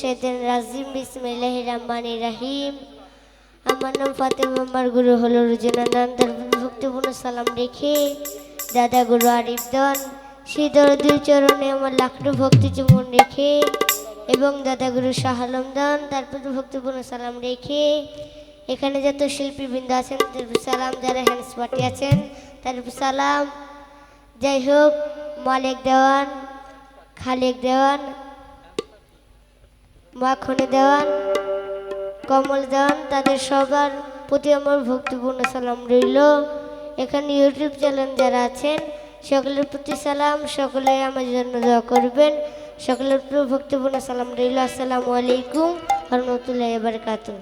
সেদিন রাজিম বিসমিল্লাহ রহমান রাহিম। আমার নাম ফাতেমা, আমার গুরু হলো রুজনানন্দ ভক্তিপূর্ণ সালাম রেখে দাদা গুরু আরিফ দন। দুই চরণে আমার লাখনু ভক্তি চুমন রেখে এবং দাদা গুরু শাহ আলম দান। তারপর ভক্তিপূর্ণ সালাম রেখে এখানে যত শিল্পীবৃন্দ আছেন তারপর সালাম। যারা হ্যান্ডস পার্টি আছেন তারপর সালাম। যাই হোক, মালিক দেওয়ান, খালেক দেওয়ান মাখনে দেওয়ান, কমল দেওয়ান, তাদের সবার প্রতি আমার ভক্তিপূর্ণ সালাম রইল। এখানে ইউটিউব চ্যানেল যারা আছেন, সকলের প্রতি সালাম সকলে আমার জন্য দোয়া করবেন। সকলের প্রতি ভক্তিপূর্ণ সালাম রইল। আসসালামু আলাইকুম রহমতুল্লাহ বারকাতুহ।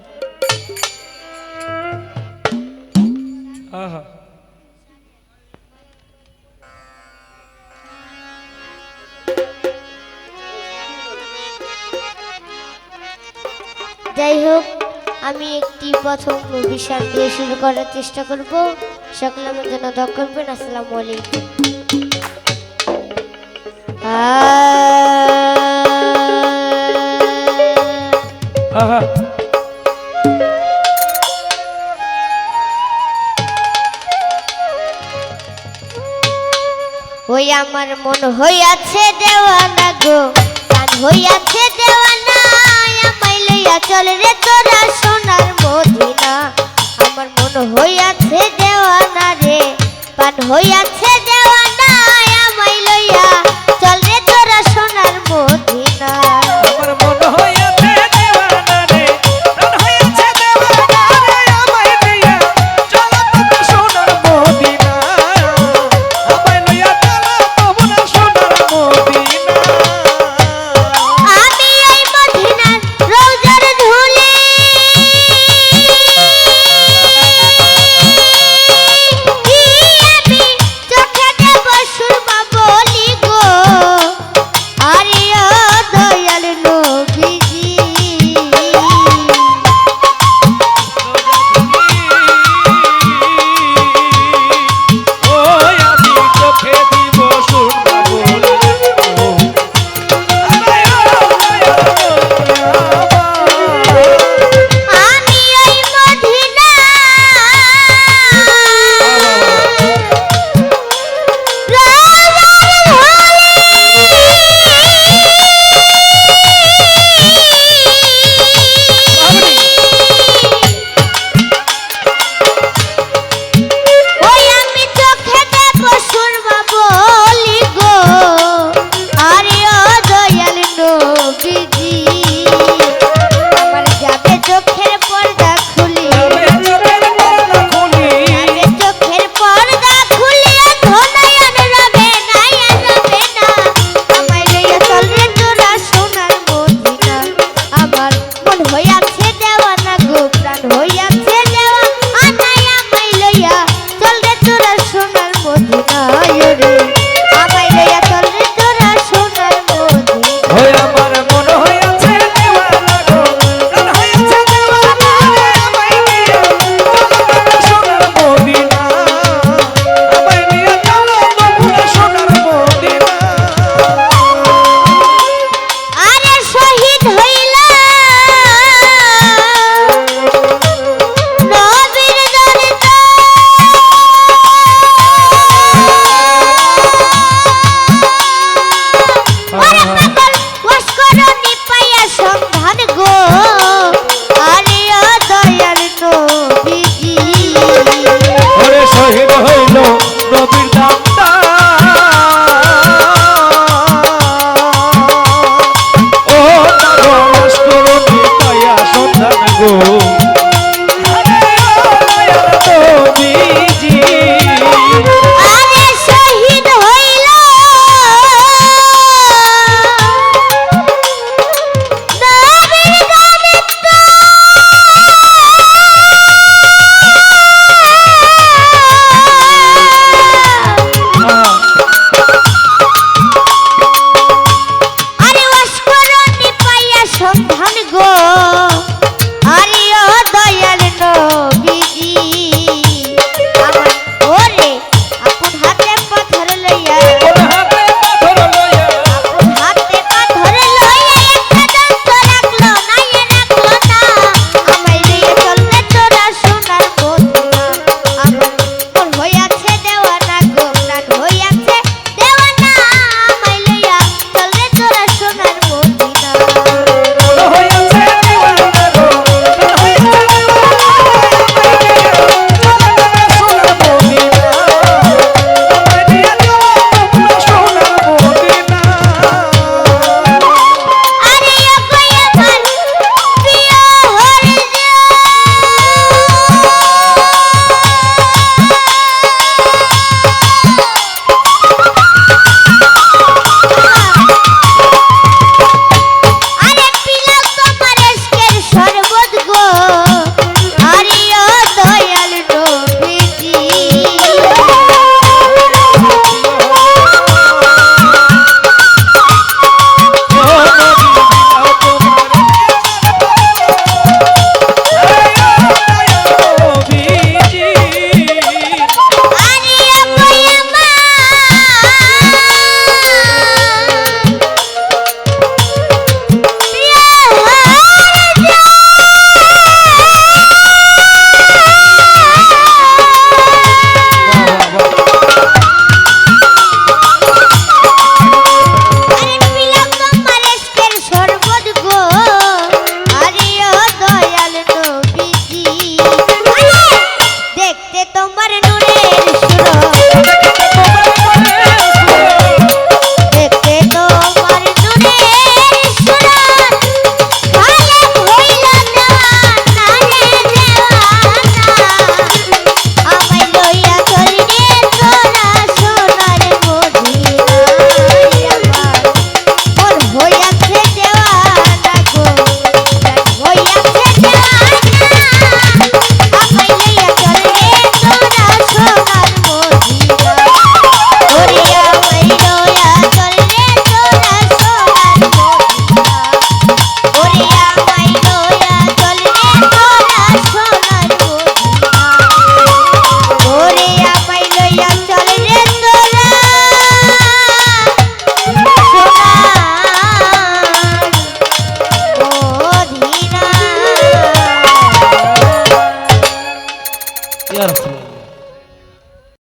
আহা। যাই হোক, আমি একটি প্রথম বিশাল দিয়ে শুরু করার চেষ্টা করব। সকলে আমার জন্য দোয়া করবেন। আসসালামু আলাইকুম। ওই আমার মন হইয়াছে দেওয়ানা গো, প্রাণ হইয়াছে দেওয়ানা। লইয়া চল রে তোরা সোনার মদিনা। আমার মন হইয়াছে দেওয়ানা রে পান হইয়াছে